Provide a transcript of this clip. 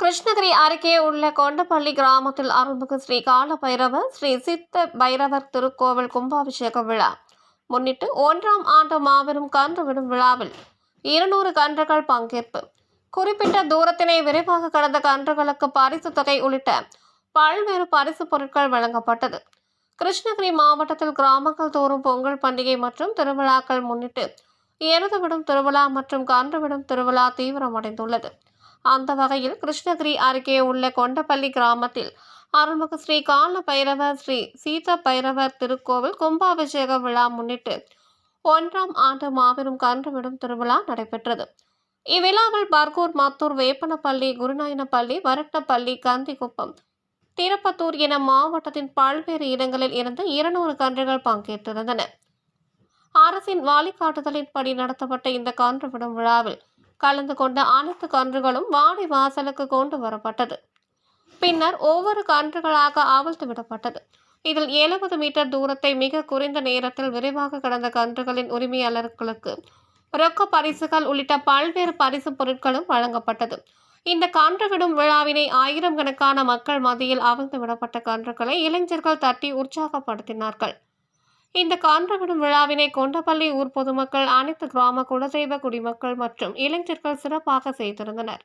கிருஷ்ணகிரி அருகே உள்ள கொண்டப்பள்ளி கிராமத்தில் அருள்மிகு ஸ்ரீ கால பைரவர் ஸ்ரீ சித்த பைரவர் திருக்கோவில் கும்பாபிஷேக விழா. முன்னிட்டு ஒன்றாம் ஆண்டு மாபெரும் கன்று விடும் விழாவில் இருநூறு கன்றுகள் பங்கேற்பு. குறிப்பிட்ட தூரத்தினை விரைவாக கடந்த கன்றுகளுக்கு பரிசு தொகை உள்ளிட்ட பல்வேறு பரிசு பொருட்கள் வழங்கப்பட்டது. கிருஷ்ணகிரி மாவட்டத்தில் கிராமங்கள் தோறும் பொங்கல் பண்டிகை மற்றும் திருவிழாக்கள் முன்னிட்டு எருதுவிடும் திருவிழா மற்றும் கன்றுவிடும் திருவிழா தீவிரமடைந்துள்ளது. அந்த வகையில் கிருஷ்ணகிரி அருகே உள்ள கொண்டப்பள்ளி கிராமத்தில் அருள்மிகு ஸ்ரீ கால பைரவர் ஸ்ரீ சீத பைரவர் திருக்கோவில் கும்பாபிஷேக விழா முன்னிட்டு ஒன்றாம் ஆண்டு மாபெரும் கன்றுவிடும் திருவிழா நடைபெற்றது. இவ்விழாவில் பர்கூர் மாத்தூர் வேப்பனப்பள்ளி குருநாயனப்பள்ளி வரட்டப்பள்ளி கந்திக்குப்பம் திருப்பத்தூர் என மாவட்டத்தின் பல்வேறு இடங்களில் இருந்து இருநூறு கன்றுகள் பங்கேற்றிருந்தன. அரசின் வழிகாட்டுதலின்படி நடத்தப்பட்ட இந்த கன்று விடும் விழாவில் கலந்து கொண்ட அனைத்து கன்றுகளும் வாடி வாசலுக்கு கொண்டு வரப்பட்டது. பின்னர் ஒவ்வொரு கன்றுகளாக அவிழ்த்து விடப்பட்டது. இதில் எழுபது மீட்டர் தூரத்தை மிக குறைந்த நேரத்தில் விரைவாக கடந்த கன்றுகளின் உரிமையாளர்களுக்கு ரொக்க பரிசுகள் உள்ளிட்ட பல்வேறு பரிசு பொருட்களும் வழங்கப்பட்டது. இந்த கன்றுவிடும் விழாவினை ஆயிரம் கணக்கான மக்கள் மத்தியில் அவிழ்ந்து விடப்பட்ட கன்றுகளை இளைஞர்கள் தட்டி உற்சாகப்படுத்தினார்கள். இந்த கன்றுவிடும் விழாவினை கொண்டபள்ளி ஊர் பொதுமக்கள் அனைத்து கிராம குலதெய்வ குடிமக்கள் மற்றும் இளைஞர்கள் சிறப்பாக செய்திருந்தனர்.